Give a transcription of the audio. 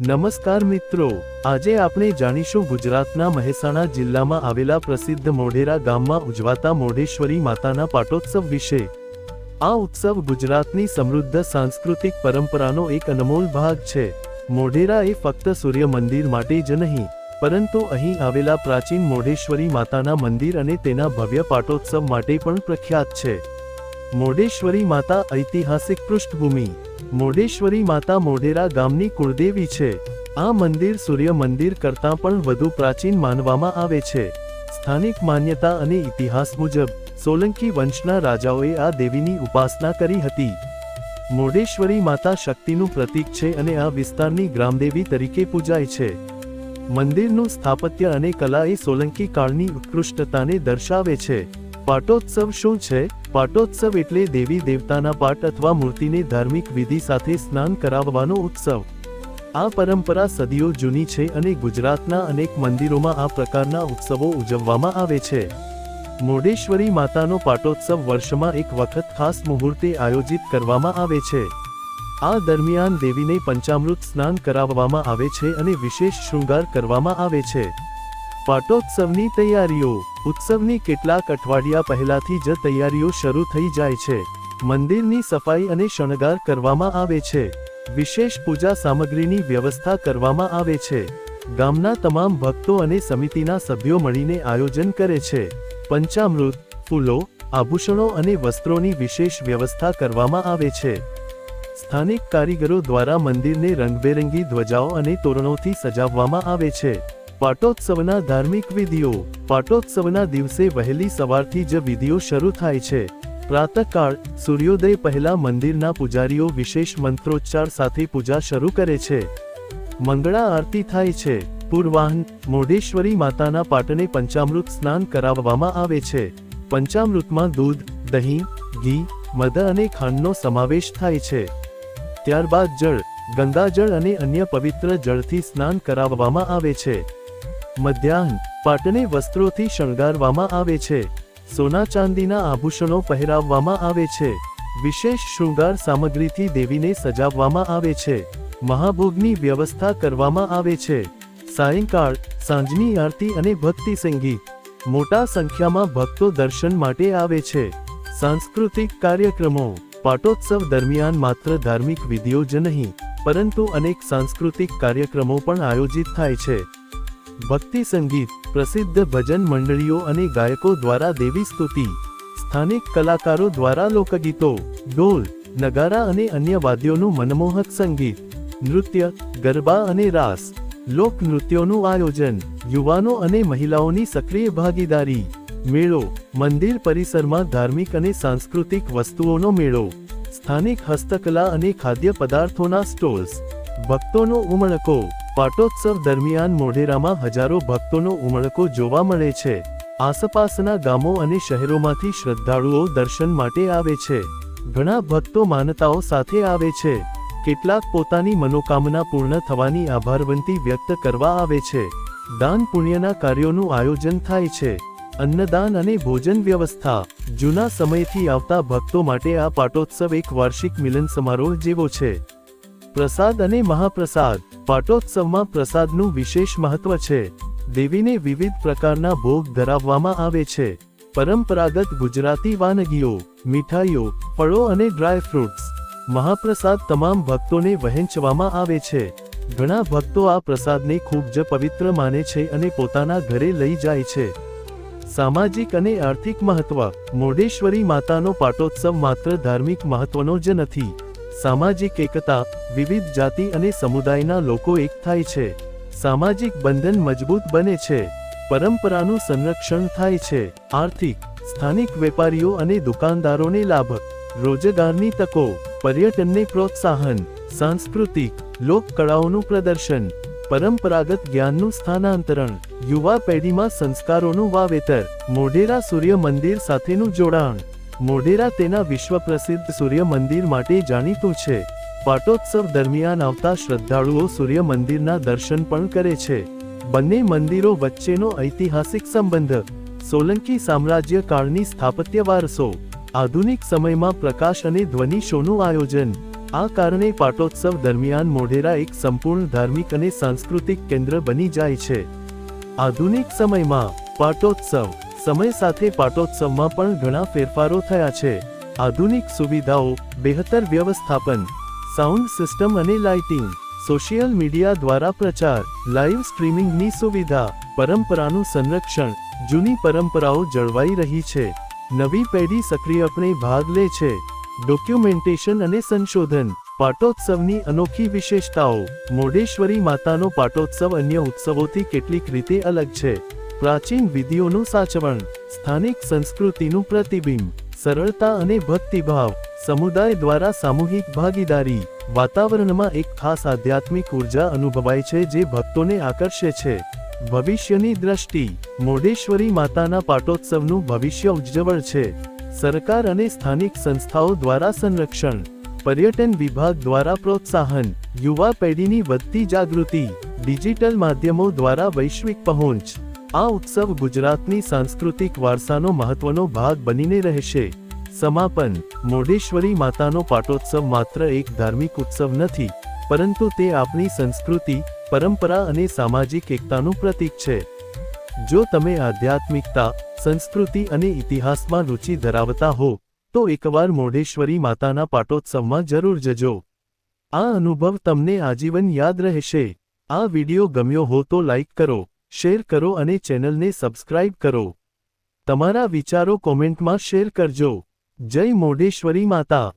નમસ્કાર મિત્રો, આજે આપણે જાણીશું ગુજરાતના મહેસાણા જિલ્લામાં આવેલા પ્રસિદ્ધ મોઢેરા ગામમાં ઉજવાતા મોઢેશ્વરી માતાના પાટોત્સવ વિશે. આ ઉત્સવ ગુજરાતની સમૃદ્ધ સાંસ્કૃતિક પરંપરાનો એક અનમોલ ભાગ છે. મોઢેરા એ ફક્ત સૂર્ય મંદિર માટે જ નહીં, પરંતુ અહીં આવેલા પ્રાચીન મોઢેશ્વરી માતાના મંદિર અને તેના ભવ્ય પાટોત્સવ માટે પણ પ્રખ્યાત છે. મોઢેશ્વરી માતા ઐતિહાસિક પૃષ્ઠભૂમિ મોઢેશ્વરી માતા મોઢેરા ગામની કુળદેવી છે. આ મંદિર સૂર્ય મંદિર કરતાં પણ વધુ પ્રાચીન માનવામાં આવે છે. સ્થાનિક માન્યતા અને ઇતિહાસ મુજબ, સોલંકી વંશના રાજાઓએ આ દેવીની ઉપાસના કરી હતી. મોઢેશ્વરી માતા શક્તિનું પ્રતીક છે અને આ વિસ્તારની ગ્રામદેવી તરીકે પૂજાય છે. મંદિરનું સ્થાપત્ય અને કલા એ સોલંકી કાળની ઉત્કૃષ્ટતાને દર્શાવે છે. પાટોત્સવ શું છે? પાટોત્સવ એટલે દેવી દેવતાના પાટ અથવા મૂર્તિને ધાર્મિક વિધિ સાથે સ્નાન કરાવવાનો ઉત્સવ. આ પરંપરા સદીઓ જૂની છે અને ગુજરાતના અનેક મંદિરોમાં આ પ્રકારના ઉત્સવો ઉજવવામાં આવે છે. મોઢેશ્વરી માતાનો પાટોત્સવ વર્ષમાં એક વખત ખાસ મુહૂર્તે આયોજિત કરવામાં આવે છે. આ દરમિયાન દેવીને પંચામૃત સ્નાન કરાવવામાં આવે છે અને વિશેષ શૃંગાર કરવામાં આવે છે. પાટોત્સવની તૈયારીઓ. ઉત્સવની કેટલાક અઠવાડિયા પહેલાથી જ તૈયારીઓ શરૂ થઈ જાય છે. મંદિરની સફાઈ અને શણગાર કરવામાં આવે છે. વિશેષ પૂજા સામગ્રીની વ્યવસ્થા કરવામાં આવે છે. ગામના તમામ ભક્તો અને સમિતિના સભ્યો મળીને આયોજન કરે છે. પંચામૃત, ફૂલો, આભૂષણો અને વસ્ત્રોની વિશેષ વ્યવસ્થા કરવામાં આવે છે. સ્થાનિક કારીગરો દ્વારા મંદિરને રંગબેરંગી ધ્વજાઓ અને તોરણોથી સજાવવામાં આવે છે. પાટોત્સવના ધાર્મિક વિધિઓ. પાટોત્સવના દિવસે વહેલી સવારથી જ વિધિઓ શરૂ થાય છે. પ્રાતઃકાળ, સૂર્યોદય પહેલા મંદિરના પૂજારીઓ વિશેષ મંત્રોચ્ચાર સાથે પૂજા શરૂ કરે છે. મંગળા આરતી થાય છે. પૂર્વાહન, મોઢેશ્વરી માતાના પાટને પંચામૃત સ્નાન કરાવવામાં આવે છે. પંચામૃતમાં દૂધ, દહીં, ઘી, મધ અને ખાંડનો સમાવેશ થાય છે. ત્યારબાદ જળ ગંગાજળ અને અન્ય પવિત્ર જળથી સ્નાન કરાવવામાં આવે છે. મધ્યાહન પાટને વસ્ત્રોથી શણગારવામાં આવે છે. સોના ચાંદીના આભૂષણો પહેરાવવામાં આવે છે. વિશેષ શૃંગાર સામગ્રીથી દેવીને સજાવવામાં આવે છે. મહાભોગની વ્યવસ્થા કરવામાં આવે છે. સાયંકાળ, સાંજની આરતી અને ભક્તિ સંગીત મોટા સંખ્યામાં ભક્તો દર્શન માટે આવે છે. સાંસ્કૃતિક કાર્યક્રમો, પાટોત્સવ દરમિયાન માત્ર ધાર્મિક વિધિઓ જ નહીં, પરંતુ અનેક સાંસ્કૃતિક કાર્યક્રમો પણ આયોજિત થાય છે. ભક્તિ સંગીત, પ્રસિદ્ધ ભજન મંડળીઓ અને ગાયકો દ્વારા દેવી સ્તુતિ, સ્થાનિક કલાકારો દ્વારા લોકગીતો, ઢોલ, નગારા અને અન્ય વાદ્યોનું મનમોહક સંગીત, નૃત્ય, ગરબા અને રાસ, લોક નૃત્યોનું આયોજન, યુવાનો અને મહિલાઓની સક્રિય ભાગીદારી, મેળો, મંદિર પરિસરમાં ધાર્મિક અને સાંસ્કૃતિક વસ્તુઓનો મેળો, સ્થાનિક હસ્તકલા અને ખાદ્ય પદાર્થોના સ્ટોલ્સ, ભક્તોનો ઉમળકો પાટોત્સવ દરમિયાન મોઢેરામાં હજારો ભક્તોનો ઉમળકો જોવા મળે છે. આસપાસના ગામો અને શહેરોમાંથી શ્રદ્ધાળુઓ દર્શન માટે આવે છે. ઘણા ભક્તો માનતાઓ સાથે આવે છે. કેટલાક પોતાની મનોકામના પૂર્ણ થવાની આભારવંતી વ્યક્ત કરવા આવે છે. દાન પુણ્યના કાર્યોનું આયોજન થાય છે. અન્નદાન અને ભોજન વ્યવસ્થા. જૂના સમયથી આવતા ભક્તો માટે આ પાટોત્સવ એક વાર્ષિક મિલન સમારોહ જેવો છે. પ્રસાદ અને મહાપ્રસાદ. પાટોત્સવમાં પ્રસાદનું વિશેષ મહત્વ છે. દેવીને વિવિધ પ્રકારના ભોગ ધરાવવામાં આવે છે. પરંપરાગત ગુજરાતી વાનગીઓ, મીઠાઈઓ, ફળો અને ડ્રાય ફ્રૂટ્સ, મહાપ્રસાદ તમામ ભક્તોને વહેંચવામાં આવે છે. ઘણા ભક્તો આ પ્રસાદને ખૂબ જ પવિત્ર માને છે અને પોતાના ઘરે લઈ જાય છે. સામાજિક અને આર્થિક મહત્વ, મોઢેશ્વરી માતાનો પાટોત્સવ માત્ર ધાર્મિક મહત્વનો જ નથી. સામાજિક એકતા, વિવિધ જાતિ અને સમુદાયના લોકો એક થાય છે. સામાજિક બંધન મજબૂત બને છે. પરંપરાનું સંરક્ષણ થાય છે. આર્થિક, સ્થાનિક વેપારીઓ અને દુકાનદારોને લાભ, રોજગારની તકો, પર્યટનને પ્રોત્સાહન, સાંસ્કૃતિક, લોક કળાઓનું પ્રદર્શન, પરંપરાગત જ્ઞાનનું સ્થાનાંતરણ, યુવા પેઢીમાં સંસ્કારોનું વાવેતર, મોઢેરા સૂર્ય મંદિર સાથેનું જોડાણ. મોઢેરા તેના વિશ્વ પ્રસિદ્ધ સૂર્ય મંદિર માટે જાણીતું છે. પાટોત્સવ દરમિયાન આવતા શ્રદ્ધાળુઓ સૂર્ય મંદિરના દર્શન પણ કરે છે. બંને મંદિરો વચ્ચેનો ઐતિહાસિક સંબંધ, સોલંકી સામ્રાજ્ય કાળની સ્થાપત્ય વારસો, આધુનિક સમયમાં પ્રકાશ અને ધ્વનિ શોનું આયોજન, આ કારણે પાટોત્સવ દરમિયાન મોઢેરા એક સંપૂર્ણ ધાર્મિક અને સાંસ્કૃતિક કેન્દ્ર બની જાય છે. આધુનિક સમયમાં પાટોત્સવ. સમય સાથે પાટોત્સવમાં પણ ઘણા ફેરફારો થયા છે. આધુનિક સુવિધાઓ બેહતર વ્યવસ્થાપન, સાઉન્ડ સિસ્ટમ અને લાઇટિંગ, સોશિયલ મીડિયા દ્વારા પ્રચાર લાઈવ સ્ટ્રીમિંગની સુવિધા, પરંપરાનું સંરક્ષણ, જૂની પરંપરાઓ જળવાઈ રહી છે. નવી પેઢી સક્રિયપણે ભાગ લે છે. ડોક્યુમેન્ટેશન અને સંશોધન, પાટોત્સવની અનોખી વિશેષતાઓ. મોઢેશ્વરી માતાનો પાટોત્સવ અન્ય ઉત્સવોથી કેટલીક રીતે અલગ છે. પ્રાચીન વિધિઓનું સાચવણ, સ્થાનિક સંસ્કૃતિનું પ્રતિબિંબ, સરળતા અને ભક્તિભાવ, સમુદાય દ્વારા સામૂહિક ભાગીદારી, વાતાવરણમાં એક ખાસ આધ્યાત્મિક ઊર્જા અનુભવાય છે જે ભક્તોને આકર્ષે છે. ભવિષ્યની દ્રષ્ટિ, મોઢેશ્વરી માતાના પાટોત્સવનું ભવિષ્ય ઉજ્જવળ છે. સરકાર અને સ્થાનિક સંસ્થાઓ દ્વારા સંરક્ષણ, પર્યટન વિભાગ દ્વારા પ્રોત્સાહન, યુવા પેઢીની વધતી જાગૃતિ, ડિજિટલ માધ્યમો દ્વારા વૈશ્વિક પહોંચ. આ ઉત્સવ ગુજરાતની સાંસ્કૃતિક વારસાનો મહત્વનો ભાગ બનીને રહેશે. સમાપન. મોઢેશ્વરી માતાનો પાટોત્સવ માત્ર એક ધાર્મિક ઉત્સવ નથી, પરંતુ તે આપણી સંસ્કૃતિ, પરંપરા અને સામાજિક એકતાનું પ્રતીક છે. જો તમે આધ્યાત્મિકતા, સંસ્કૃતિ અને ઇતિહાસમાં રુચિ ધરાવતા હો, તો એકવાર મોઢેશ્વરી માતાના પાટોત્સવમાં જરૂર જજો. આ અનુભવ તમને આજીવન યાદ રહેશે. આ વિડિયો ગમ્યો હો તો લાઇક કરો. શેર કરો અને ચેનલને સબસ્ક્રાઇબ કરો. તમારા વિચારો કોમેન્ટમાં શેર કરજો. જય મોઢેશ્વરી માતા.